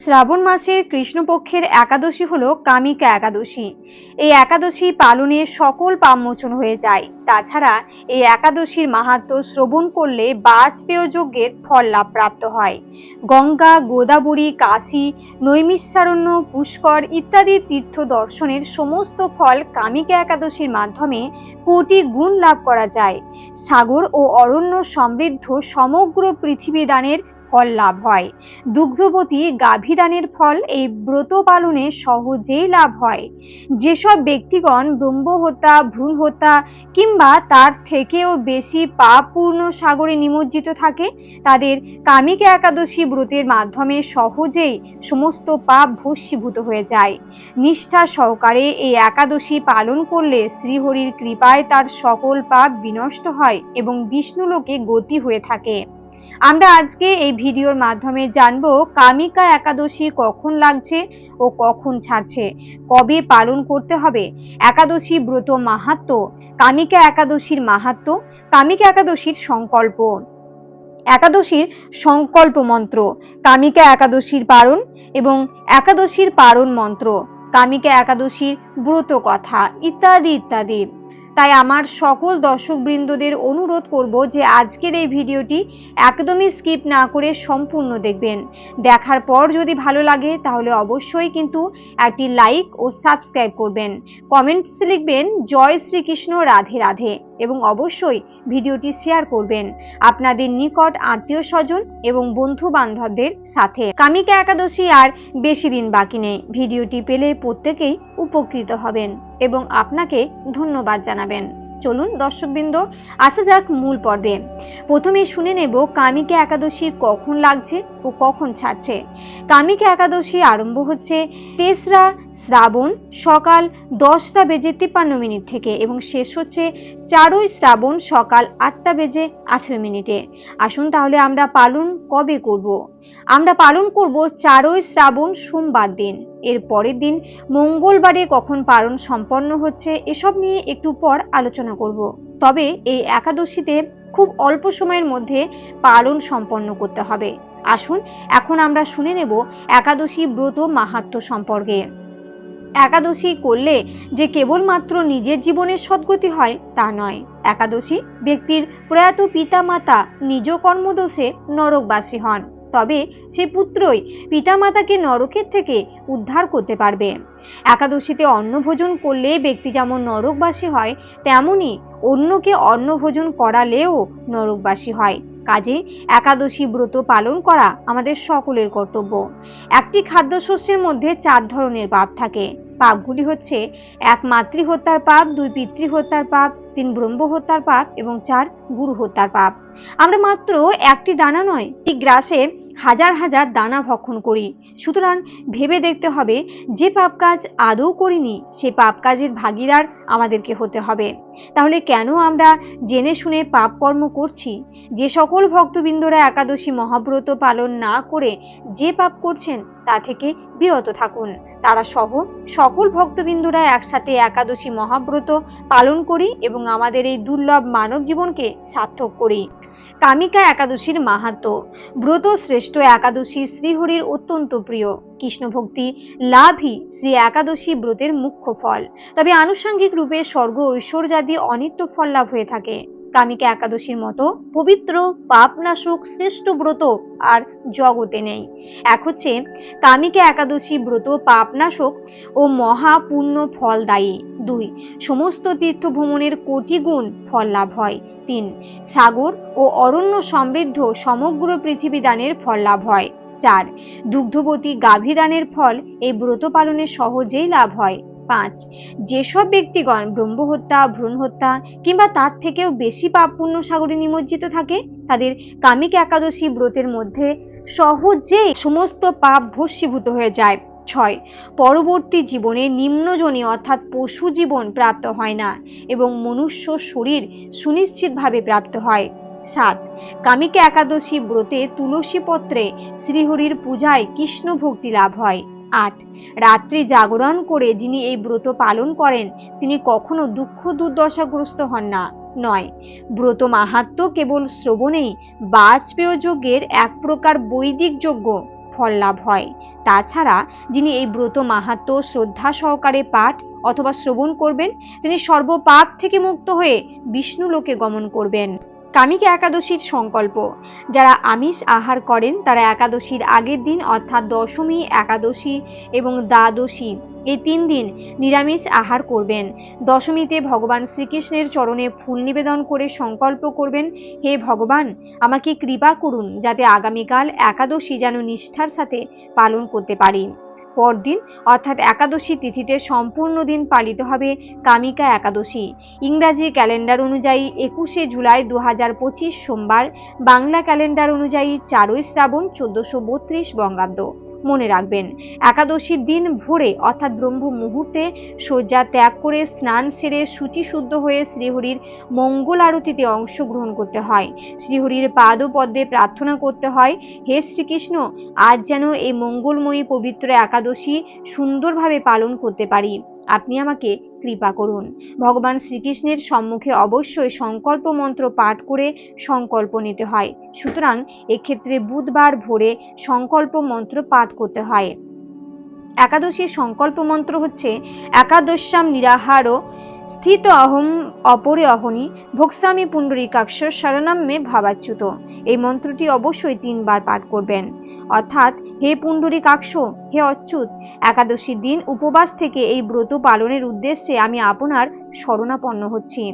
শ্রাবণ মাসের কৃষ্ণপক্ষের একাদশী হলো কামিকা একাদশী। এই একাদশী পালনে সকল পাপমোচন হয়ে যায়। তাছাড়া এই একাদশীর মাহাত্ম্য শ্রবণ করলে বাজপেয় যজ্ঞের ফল লাভ প্রাপ্ত হয়। গঙ্গা, গোদাবরী, কাশী, নৈমিষারণ্য, পুষ্কর ইত্যাদি তীর্থ দর্শনের সমস্ত ফল কামিকা একাদশীর মাধ্যমে কোটি গুণ লাভ করা যায়। সাগর ও অরণ্য সমৃদ্ধ সমগ্র পৃথিবী দানের ফল লাভ হয়। দুগ্ধবতী গাভীদানের ফল এই ব্রত পালনে সহজেই লাভ হয়। যেসব ব্যক্তিগণ ব্রহ্ম হত্যা, ভ্রূণ হত্যা কিংবা তার থেকেও বেশি পাপপূর্ণ সাগরে নিমজ্জিত থাকে, তাদের কামিকা একাদশী ব্রতের মাধ্যমে সহজেই সমস্ত পাপ ভস্মীভূত হয়ে যায়। নিষ্ঠা সহকারে এই একাদশী পালন করলে শ্রীহরির কৃপায় তার সকল পাপ বিনষ্ট হয় এবং বিষ্ণুলোকে গতি হয়ে থাকে। আমরা আজকে এই ভিডিওর মাধ্যমে জানব, কামিকা একাদশী কখন লাগছে ও কখন ছাড়ছে? কবে পালন করতে হবে? একাদশী ব্রত মাহাত্ম, কামিকা একাদশীর মাহাত্ম, কামিকা একাদশীর সংকল্প। একাদশীর সংকল্প মন্ত্র, কামিকা একাদশীর পারণ এবং একাদশীর পারণ মন্ত্র, কামিকা একাদশীর ব্রত কথা, ইত্যাদি ইত্যাদি। তাই আমার সকল দর্শকবৃন্দদের অনুরোধ করব যে আজকের এই ভিডিওটি একদমই স্কিপ না করে সম্পূর্ণ দেখবেন। দেখার পর যদি ভালো লাগে, তাহলে অবশ্যই কিন্তু একটি লাইক ও সাবস্ক্রাইব করবেন। কমেন্টস লিখবেন, জয় শ্রীকৃষ্ণ, রাধে রাধে। এবং অবশ্যই ভিডিওটি শেয়ার করবেন আপনাদের নিকট আত্মীয় স্বজন এবং বন্ধু বান্ধবদের সাথে। কামিকা একাদশী আর বেশি দিন বাকি নেই। ভিডিওটি পেলে প্রত্যেকেই উপকৃত হবেন এবং আপনাকে ধন্যবাদ জানাবেন। চলুন দর্শকবৃন্দ, আসা যাক মূল পর্বে। প্রথমে শুনে নেব কামিকা একাদশী কখন লাগছে ও কখন ছাড়ছে। কামিকা একাদশী আরম্ভ হচ্ছে তেসরা শ্রাবণ সকাল দশটা বেজে তিপ্পান্ন মিনিট থেকে এবং শেষ হচ্ছে চারই শ্রাবণ সকাল আটটা বেজে আঠেরো মিনিটে। আসুন তাহলে আমরা পালন কবে করব? আমরা পালন করব চারই শ্রাবণ সোমবার দিন। এর পরের দিন মঙ্গলবারে কখন পালন সম্পন্ন হচ্ছে এসব নিয়ে একটু পর আলোচনা করব। তবে এই একাদশীতে খুব অল্প সময়ের মধ্যে পালন সম্পন্ন করতে হবে। আসুন, এখন আমরা শুনে নেব একাদশী ব্রত মাহাত্ম সম্পর্কে। একাদশী করলে যে কেবলমাত্র নিজের জীবনের সদ্গতি হয় তা নয়। একাদশী ব্যক্তির প্রয়াত পিতামাতা নিজ কর্মদোষে নরকবাসী হন, তবে সে পুত্রই পিতামাতাকে নরকের থেকে উদ্ধার করতে পারবে। একাদশীতে অন্নভোজন করলে ব্যক্তি যেমন নরকবাসী হয়, তেমনি অন্যকে অন্নভোজন করালেও নরকবাসী হয়। কাজে একাদশী ব্রত পালন করা আমাদের সকলের কর্তব্য। একটি খাদ্যশস্যের মধ্যে চার ধরনের পাপ থাকে। পাপগুলি হচ্ছে এক মাতৃ হত্যার পাপ, দুই পিতৃ হত্যার পাপ, তিন ব্রহ্ম হত্যার পাপ এবং চার গুরু হত্যার পাপ। আমরা মাত্র একটি দানা নয় এই গ্রাসে হাজার হাজার দানা ভক্ষণ করি। সুতরাং ভেবে দেখতে হবে, যে পাপ কাজ আদৌ করিনি, সে পাপ কাজের ভাগিদার আমাদেরকে হতে হবে। তাহলে কেন আমরা জেনে শুনে পাপ কর্ম করছি? যে সকল ভক্তবৃন্দরা একাদশী মহাব্রত পালন না করে যে পাপ করছেন, তা থেকে বিরত থাকুন। তারা সহ সকল ভক্তবৃন্দরা একসাথে একাদশী মহাব্রত পালন করি এবং আমাদের এই দুর্লভ মানব জীবনকে সার্থক করি। কামিকা একাদশীর মাহাত্ম ব্রত শ্রেষ্ঠ একাদশী শ্রীহরির অত্যন্ত প্রিয়। কৃষ্ণভক্তি লাভই শ্রী একাদশী ব্রতের মুখ্য ফল। তবে আনুষঙ্গিক রূপে স্বর্গ ঐশ্বর্যাদি অনিত্য ফল লাভ হয়ে থাকে। কামিকা একাদশীর মতো পবিত্র, পাপনাশক, শ্রেষ্ঠ ব্রত আর জগতে নেই। এক হচ্ছে, কামিকা একাদশী ব্রত, পাপনাশক ও মহাপূর্ণ ফলদায়ী দুই, সমস্ত তীর্থ ভ্রমণের কোটি গুণ ফল লাভ হয়। তিন, সাগর ও অরণ্য সমৃদ্ধ সমগ্র পৃথিবী দানের ফল লাভ হয়। চার, দুগ্ধবতী গাভী দানের ফল এই ব্রত পালনে সহজেই লাভ হয়। পাঁচ। যেসব ব্যক্তিগণ ব্রহ্ম হত্যা ভ্রূণ হত্যা কিংবা তার থেকেও বেশি পাপ পুণ্য সাগরে নিমজ্জিত থাকে, তাদের কামিক একাদশী ব্রতের মধ্যে সহজে সমস্ত পাপ ভস্মীভূত হয়ে যায়। ছয়। পরবর্তী জীবনে নিম্নজনী অর্থাৎ পশু জীবন প্রাপ্ত হয় না এবং মনুষ্য শরীর সুনিশ্চিতভাবে প্রাপ্ত হয়। সাত। কামিকা একাদশী ব্রতে তুলসী পত্রে শ্রীহরির পূজায় কৃষ্ণ ভক্তি লাভ হয়। আট। রাত্রি জাগরণ করে যিনি এই ব্রত পালন করেন, তিনি কখনো দুঃখ দুর্দশাগ্রস্ত হন না। নয়। ব্রত মাহাত্ম কেবল শ্রবণেই বাজপেয় যজ্ঞের এক প্রকার বৈদিক যজ্ঞ ফল লাভ হয়। তাছাড়া যিনি এই ব্রত মাহাত্ম শ্রদ্ধা সহকারে পাঠ অথবা শ্রবণ করবেন, তিনি সর্বপাপ থেকে মুক্ত হয়ে বিষ্ণু লোকে গমন করবেন। কামিকা একাদশীর সংকল্প। যারা আমিষ আহার করেন, তারা একাদশীর আগের দিন, অর্থাৎ দশমী, একাদশী এবং দ্বাদশী, এই তিন দিন নিরামিষ আহার করবেন। দশমীতে ভগবান শ্রীকৃষ্ণের চরণে ফুল নিবেদন করে সংকল্প করবেন, হে ভগবান, আমাকে কৃপা করুন যাতে আগামীকাল একাদশী যেন নিষ্ঠার সাথে পালন করতে পারি। পরদিন, অর্থাৎ একাদশী তিথিতে সম্পূর্ণ দিন পালিত হবে কামিকা একাদশী। ইংরাজি ক্যালেন্ডার অনুযায়ী একুশে জুলাই দু হাজার পঁচিশ সোমবার, বাংলা ক্যালেন্ডার অনুযায়ী চারই শ্রাবণ চোদ্দশো বঙ্গাব্দ। মনে রাখবেন। একাদশীর দিন ভোরে, অর্থাৎ ব্রহ্ম মুহূর্তে, শয্যা ত্যাগ করে স্নান সেরে সূচি শুদ্ধ হয়ে শ্রীহরির মঙ্গল আরতিতে অংশগ্রহণ করতে হয়। শ্রীহরির পাদপদ্মে প্রার্থনা করতে হয়, হে শ্রীকৃষ্ণ, আজ যেন এই মঙ্গলময়ী পবিত্র একাদশী সুন্দরভাবে পালন করতে পারি। আপনি আমাকে কৃপা করুন। ভগবান শ্রীকৃষ্ণের সম্মুখে অবশ্যই সংকল্প মন্ত্র পাঠ করে সংকল্প নিতে হয়। সুতরাং এক্ষেত্রে বুধবার ভোরে সংকল্প মন্ত্র পাঠ করতে হয়। একাদশীর সংকল্প মন্ত্র হচ্ছে, একাদশ্যাম নিরাহার স্থিত অহম অপরে অহনি ভোক্সামি পুণ্ডরীকাক্ষ শরণাম ভাবাচ্যুত। এই মন্ত্রটি অবশ্যই তিনবার পাঠ করবেন। অর্থাৎ, হে পুণ্ডরীকাক্ষ হে অচ্যুত, একাদশীর দিন উপবাস থেকে এই ব্রত পালনের উদ্দেশ্যে আমি আপনার শরণাপন্ন হচ্ছি।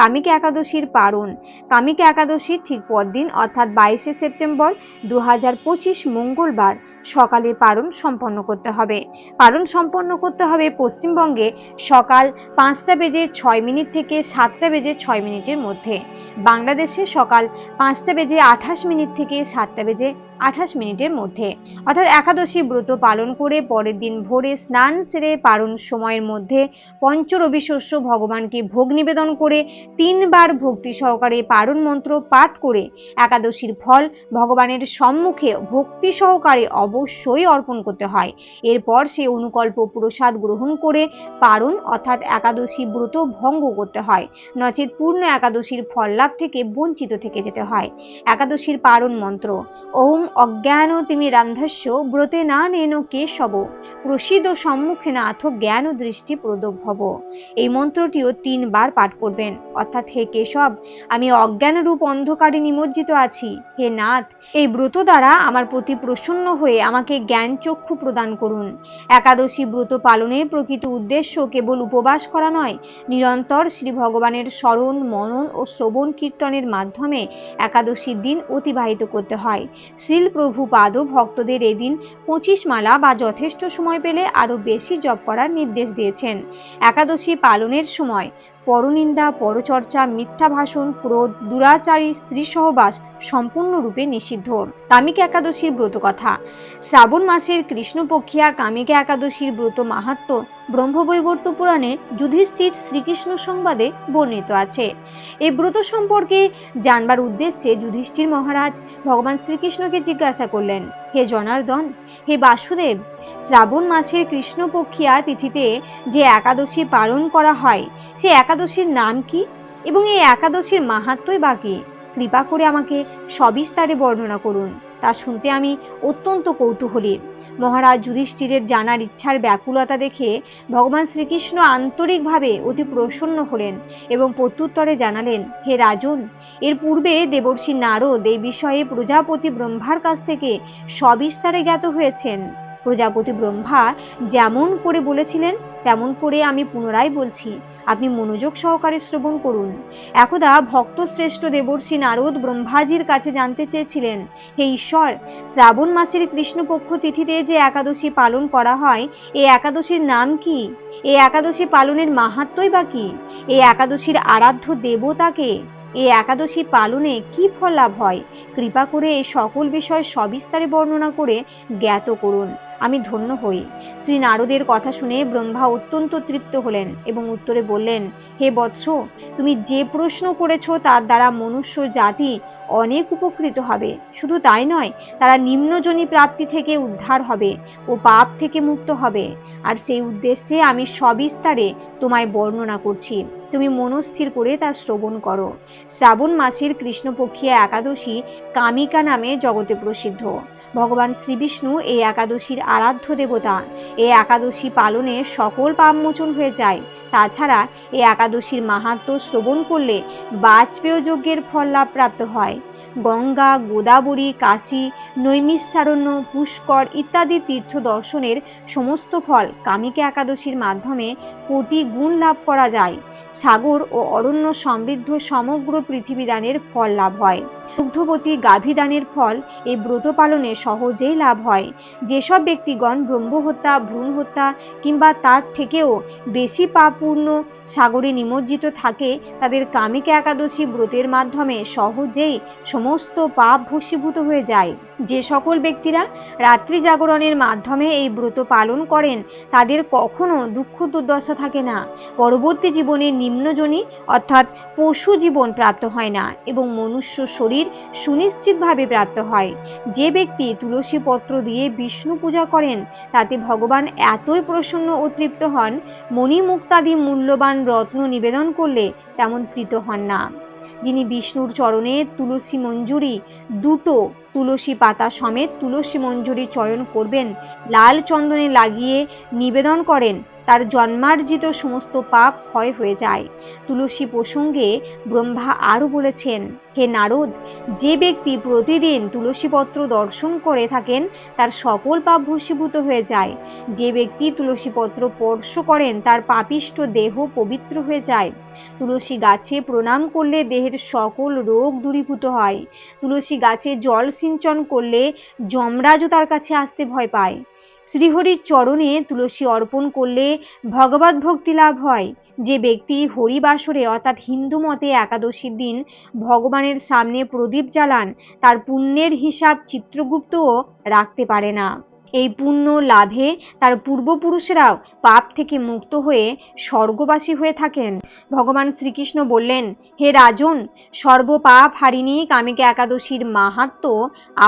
কামিকা একাদশীর পারণ। কামিকা একাদশীর ঠিক পরদিন, অর্থাৎ বাইশে সেপ্টেম্বর দু হাজার পঁচিশ মঙ্গলবার, সকালে পারণ সম্পন্ন করতে হবে। পারণ সম্পন্ন করতে হবে পশ্চিমবঙ্গে সকাল পাঁচটা বেজে ছয় মিনিট থেকে সাতটা বেজে ছয় মিনিটের মধ্যে। বাংলাদেশে সকাল পাঁচটা বেজে আঠাশ মিনিট থেকে সাতটা বেজে আঠাশ মিনিটের মধ্যে। অর্থাৎ একাদশী ব্রত পালন করে পরের দিন ভোরে স্নান সেরে পারণ সময়ের মধ্যে পঞ্চরবি শস্য ভগবানকে ভোগ নিবেদন করে তিনবার ভক্তি সহকারে পারণ মন্ত্র পাঠ করে একাদশীর ফল ভগবানের সম্মুখে ভক্তি সহকারে অবশ্যই অর্পণ করতে হয়। এরপর সে অনুকল্প প্রসাদ গ্রহণ করে পারণ অর্থাৎ একাদশী ব্রত ভঙ্গ করতে হয়। নচেত পূর্ণ একাদশীর ফল লাভ থেকে বঞ্চিত থেকে যেতে হয়। একাদশীর পারণ মন্ত্র ওম অজ্ঞান তিমি রান্ধস্য ব্রতে না নেন কেশব প্রসিদ সম্মুখে নাথ জ্ঞান ও দৃষ্টি প্রদভব এই মন্ত্রটিও তিনবার পাঠ করবেন। অর্থাৎ, হে কেশব, আমি অজ্ঞান রূপ অন্ধকারে নিমজ্জিত আছি। হে নাথ এই ব্রত দ্বারা আমার প্রতি প্রসন্ন হয়ে আমাকে জ্ঞান চক্ষু প্রদান করুন। একাদশী ব্রত পালনের প্রকৃত উদ্দেশ্য কেবল উপবাস করা নয়, নিরন্তর শ্রী ভগবানের স্মরণ, মনন ও শ্রবণ কীর্তনের মাধ্যমে একাদশীর দিন অতিবাহিত করতে হয়। শ্রীল প্রভু পাদ ভক্তদের এদিন পঁচিশ মালা বা যথেষ্ট সময় পেলে আরও বেশি জপ করার নির্দেশ দিয়েছেন। একাদশী পালনের সময় পরনিন্দা, পরচর্চা, মিথ্যা ভাষণ, ক্রোধ, দুরাচারী স্ত্রী সহবাস সম্পূর্ণরূপে নিষিদ্ধ। কামিকা একাদশীর ব্রত কথা। শ্রাবণ মাসের কৃষ্ণপক্ষিয়া কামিকা একাদশীর ব্রত মাহাত্ম ব্রহ্মবৈবর্ত পুরাণে যুধিষ্ঠির শ্রীকৃষ্ণ সংবাদে বর্ণিত আছে। এই ব্রত সম্পর্কে জানবার উদ্দেশ্যে যুধিষ্ঠির মহারাজ ভগবান শ্রীকৃষ্ণকে জিজ্ঞাসা করলেন, হে জনার্দন, হে বাসুদেব শ্রাবণ মাসের কৃষ্ণপক্ষিয়া তিথিতে যে একাদশী পালন করা হয়, সে একাদশীর নাম কি এবং এই একাদশীর মাহাত্মই বা কি? কৃপা করে আমাকে সবিস্তারে বর্ণনা করুন। তা শুনতে আমি অত্যন্ত কৌতূহলী। মহারাজ যুধিষ্ঠিরের জানার ইচ্ছার ব্যাকুলতা দেখে ভগবান শ্রীকৃষ্ণ আন্তরিকভাবে অতি প্রসন্ন হলেন এবং প্রত্যুত্তরে জানালেন, হে রাজন, এর পূর্বে দেবর্ষী নারদ এই বিষয়ে প্রজাপতি ব্রহ্মার কাছ থেকে সবিস্তারে জ্ঞাত হয়েছেন। প্রজাপতি ব্রহ্মা যেমন করে বলেছিলেন, তেমন করে আমি পুনরায় বলছি। আপনি মনোযোগ সহকারে শ্রবণ করুন। একদা ভক্ত শ্রেষ্ঠ দেবর্ষী নারদ ব্রহ্মাজির কাছে জানতে চেয়েছিলেন, হে ঈশ্বর, শ্রাবণ মাসের কৃষ্ণপক্ষ তিথিতে যে একাদশী পালন করা হয় এই একাদশীর নাম কি? এই একাদশী পালনের মাহাত্মই বা কি? এই একাদশীর আরাধ্য দেবতাকে এই একাদশী পালনে কি ফল লাভ হয়? কৃপা করে এই সকল বিষয় সবিস্তারে বর্ণনা করে জ্ঞাত করুন। আমি ধন্য হই। শ্রী নারদের কথা শুনে ব্রহ্মা অত্যন্ত তৃপ্ত হলেন এবং উত্তরে বললেন, হে বৎস, তুমি যে প্রশ্ন করেছ তার দ্বারা মনুষ্য জাতি অনেক উপকৃত হবে। শুধু তাই নয়, তারা নিম্নজনী প্রাপ্তি থেকে উদ্ধার হবে ও পাপ থেকে মুক্ত হবে। আর সেই উদ্দেশ্যে আমি সবিস্তারে তোমায় বর্ণনা করছি। তুমি মনস্থির করে তা শ্রবণ করো। শ্রাবণ মাসের কৃষ্ণপক্ষীয় একাদশী কামিকা নামে জগতে প্রসিদ্ধ। ভগবান শ্রীবিষ্ণু এই একাদশীর আরাধ্য দেবতা। এই একাদশী পালনে সকল পাপ মোচন হয়ে যায়। তাছাড়া এই একাদশীর মাহাত্ম্য শ্রবণ করলে বাজপেয় যজ্ঞের ফল লাভ প্রাপ্ত হয়। গঙ্গা, গোদাবরী, কাশী, নৈমিষারণ্য, পুষ্কর ইত্যাদি তীর্থ দর্শনের সমস্ত ফল কামিকা একাদশীর মাধ্যমে কোটি গুণ লাভ করা যায়। সাগর ও অরণ্য সমৃদ্ধ সমগ্র পৃথিবী দানের ফল লাভ হয়। দুগ্ধবতী গাভী দানের ফল এই ব্রত পালনে সহজেই লাভ হয়। যেসব ব্যক্তিগণ ব্রহ্ম হত্যা ভ্রূণ হত্যা কিংবা তার থেকেও বেশি পাপপূর্ণ সাগরে নিমজ্জিত থাকে, তাদের কামিকা একাদশী ব্রতের মাধ্যমে সহজেই সমস্ত পাপ ভস্মীভূত হয়ে যায়। যে সকল ব্যক্তিরা রাত্রি জাগরণের মাধ্যমে এই ব্রত পালন করেন, তাদের কখনো দুঃখ দুর্দশা থাকে না। পরবর্তী জীবনে নিম্নজনী অর্থাৎ পশু জীবন প্রাপ্ত হয় না এবং মনুষ্য শরীর সুনিশ্চিতভাবে প্রাপ্ত হয়। যে ব্যক্তি তুলসী পত্র দিয়ে বিষ্ণু পূজা করেন, তাতে ভগবান এতই প্রসন্ন ও তৃপ্ত হন, মণিমুক্তাদি মূল্যবান রত্ন নিবেদন করলে তেমন প্রীত হন না। যিনি বিষ্ণুর চরণে তুলসী মঞ্জুরি, দুটো তুলসী পাতা সমেত তুলসী মঞ্জুরি চয়ন করবেন, লাল চন্দনে লাগিয়ে নিবেদন করেন তার জন্মার্জিত সমস্ত পাপ ক্ষয় হয়ে যায়। তুলসী প্রসঙ্গে ব্রহ্মা আরও বলেছেন, হে নারদ, যে ব্যক্তি প্রতিদিন তুলসীপত্র দর্শন করে থাকেন, তার সকল পাপ ভূষীভূত হয়ে যায়। যে ব্যক্তি তুলসীপত্র স্পর্শ করেন, তার পাপিষ্ট দেহ পবিত্র হয়ে যায়। তুলসী গাছে প্রণাম করলে দেহের সকল রোগ দূরীভূত হয়। তুলসী গাছে জল সিঞ্চন করলে যমরাজও তার কাছে আসতে ভয় পায়। শ্রীহরির চরণে তুলসী অর্পণ করলে ভগবত ভক্তি লাভ হয়। যে ব্যক্তি হরিবাসরে অর্থাৎ হিন্দু মতে একাদশীর দিন ভগবানের সামনে প্রদীপ জ্বালান, তার পুণ্যের হিসাব চিত্রগুপ্তও রাখতে পারে না। এই পুণ্য লাভে তার পূর্বপুরুষেরাও পাপ থেকে মুক্ত হয়ে স্বর্গবাসী হয়ে থাকেন। ভগবান শ্রীকৃষ্ণ বললেন, হে রাজন, সর্বপাপ হারিনি কামিকা একাদশীর মাহাত্ম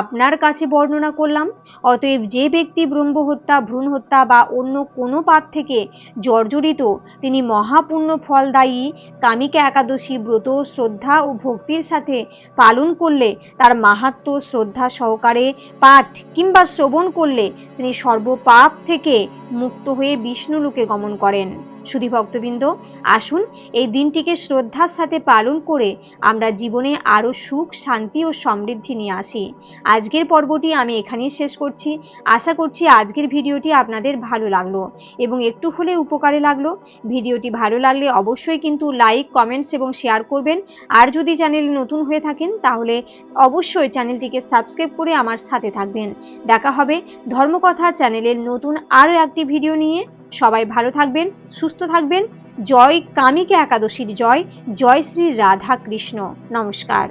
আপনার কাছে বর্ণনা করলাম। অতএব যে ব্যক্তি ব্রহ্ম হত্যা ভ্রূণ হত্যা বা অন্য কোনো পাপ থেকে জর্জরিত, তিনি মহাপুণ্য ফলদায়ী কামিকা একাদশী ব্রত, শ্রদ্ধা ও ভক্তির সাথে পালন করলে তার মাহাত্ম, শ্রদ্ধা সহকারে পাঠ কিংবা শ্রবণ করলে তিনি সর্বপাপ থেকে মুক্ত হয়ে বিষ্ণুলোকে গমন করেন। সুধী ভক্তবৃন্দ, আসুন এই দিনটিকে শ্রদ্ধার সাথে পালন করে আমরা জীবনে আরও সুখ, শান্তি ও সমৃদ্ধি নিয়ে আসি। আজকের পর্বটি আমি এখানেই শেষ করছি। আশা করছি আজকের ভিডিওটি আপনাদের ভালো লাগল এবং একটু হলে উপকারে লাগল। ভিডিওটি ভালো লাগলে অবশ্যই কিন্তু লাইক, কমেন্টস এবং শেয়ার করবেন। আর যদি চ্যানেলে নতুন হয়ে থাকেন, তাহলে অবশ্যই চ্যানেলটিকে সাবস্ক্রাইব করে আমার সাথে থাকবেন। দেখা হবে ধর্মকথা চ্যানেলের নতুন আরও একটি ভিডিও নিয়ে। সবাই ভালো থাকবেন সুস্থ থাকবেন। জয় কামিকা একাদশীর জয় জয় শ্রী রাধা কৃষ্ণ নমস্কার।